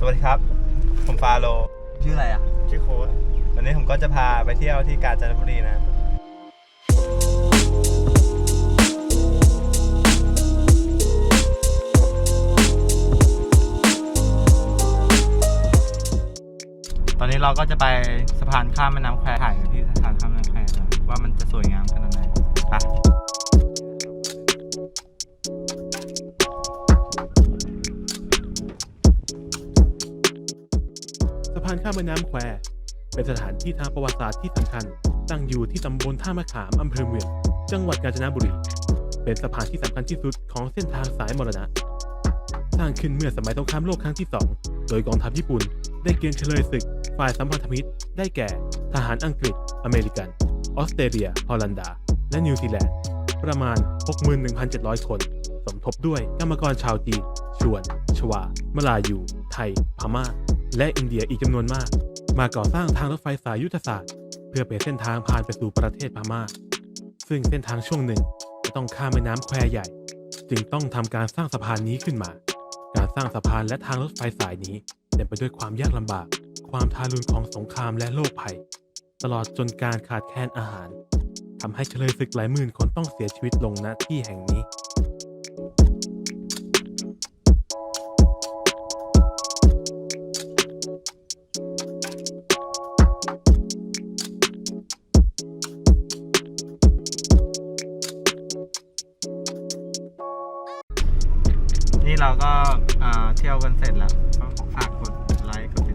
สวัสดีครับ ผมฟาโล ชื่ออะไรอะ ชื่อโค้ดวันนี้ผมก็จะพาไปเที่ยวที่กาญจนบุรีนะ ตอนนี้เราก็จะไปสะพานข้ามแม่น้ำแควถ่ายกันที่สะพานข้ามแม่น้ำแควานข้ามแม่น้ำแควเป็นสถานที่ทางประวัติศาสตร์ที่สำคัญ ตั้งอยู่ที่ตำบลท่ามะขามอำเภอเมือง จังหวัดกาญจนบุรี เป็นสะพานที่สำคัญที่สุดของเส้นทางสายมรณะ สร้างขึ้นเมื่อสมัยสงครามโลกครั้งที่ 2 โดยกองทัพญี่ปุ่น ได้เกณฑ์เฉลยศึก ฝ่ายสัมพันธมิตร ได้แก่ ทหารอังกฤษ อเมริกัน ออสเตรเลีย ฮอลันดา และนิวซีแลนด์ ประมาณ 61,700 คน สมทบด้วยกรรมกรชาวจีนชวน ชวา มลายู ไทย พม่า และอินเดียอีกจำนวนมาก มาก่อสร้างทางรถไฟสายยุทธศาสตร์ เพื่อเป็นเส้นทางผ่านไปสู่ประเทศพม่า ซึ่งเส้นทางช่วงหนึ่งจะต้องข้ามแม่น้ำแควใหญ่ จึงต้องทำการสร้างสะพานนี้ขึ้นมา การสร้างสะพานและทางรถไฟสายนี้เต็มไปด้วยความยากลำบาก ความทารุณของสงครามและโรคภัย ตลอดจนการขาดแคลนอาหารทำให้เฉลยศึกหลายหมื่นคนต้องเสียชีวิตลงณที่แห่งนี้ นี่เราก็เที่ยวกันเสร็จแล้ว ฝากกดไลค์กด